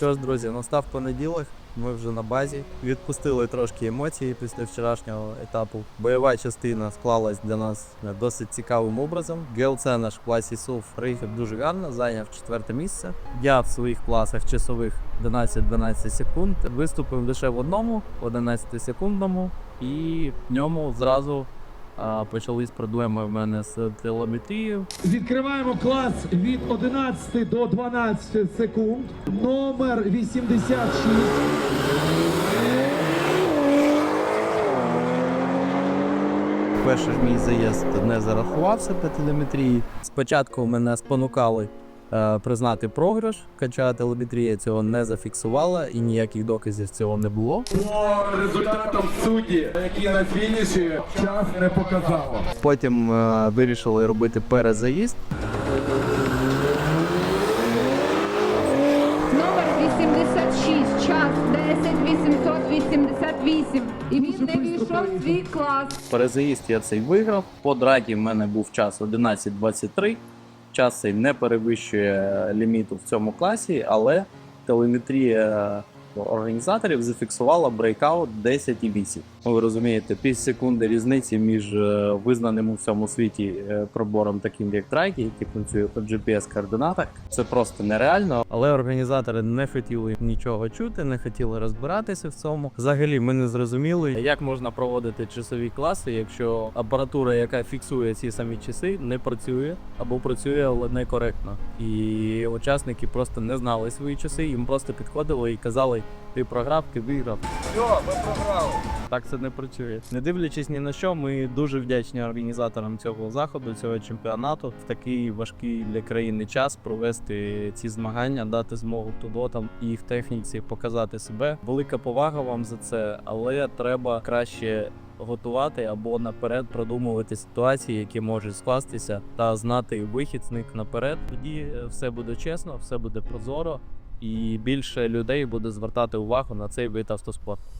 Що ж, друзі, настав понеділок. Ми вже на базі. Відпустили трошки емоції після вчорашнього етапу. Бойова частина склалась для нас досить цікавим образом. ГЛЦ наш в класі СУФ приїхав дуже гарно, зайняв четверте місце. Я в своїх класах часових 11-12 секунд виступив лише в одному, 11 секундному, і в ньому зразу почались проблеми в мене з телеметрією. Відкриваємо клас від 11 до 12 секунд. Номер 86. Перший ж мій заїзд не зарахувався по телеметрії. Спочатку мене спонукали признати програш, хоча телеметрія цього не зафіксувала і ніяких доказів цього не було. По результатам судді, які на фініші час не показало. Потім е, вирішили робити перезаїзд. Номер 86, час 10 888. І він не війшов в свій клас. Перезаїзд я цей виграв. По драгі в мене був час 11.23. Час цей не перевищує ліміту в цьому класі, але телеметрія організаторів зафіксувала брейкаут 10,8. Ну, Ви розумієте, пів секунди різниці між е, визнаним у всьому світі е, пробором, таким як Трайки, який працює по GPS-координатах. Це просто нереально. Але організатори не хотіли нічого чути, не хотіли розбиратися в цьому. Взагалі, ми не зрозуміли, як можна проводити часові класи, якщо апаратура, яка фіксує ці самі часи, не працює або працює некоректно. І учасники просто не знали свої часи, їм просто підходили і казали: ти програв, ти виграв. Так це не працює. Не дивлячись ні на що, ми дуже вдячні організаторам цього заходу, цього чемпіонату в такий важкий для країни час провести ці змагання, дати змогу тудотам і в техніці показати себе. Велика повага вам за це, але треба краще. Готувати або наперед продумувати ситуації, які можуть скластися, та знати вихід з них наперед. Тоді е, все буде чесно, все буде прозоро, і більше людей буде звертати увагу на цей вид автоспорту.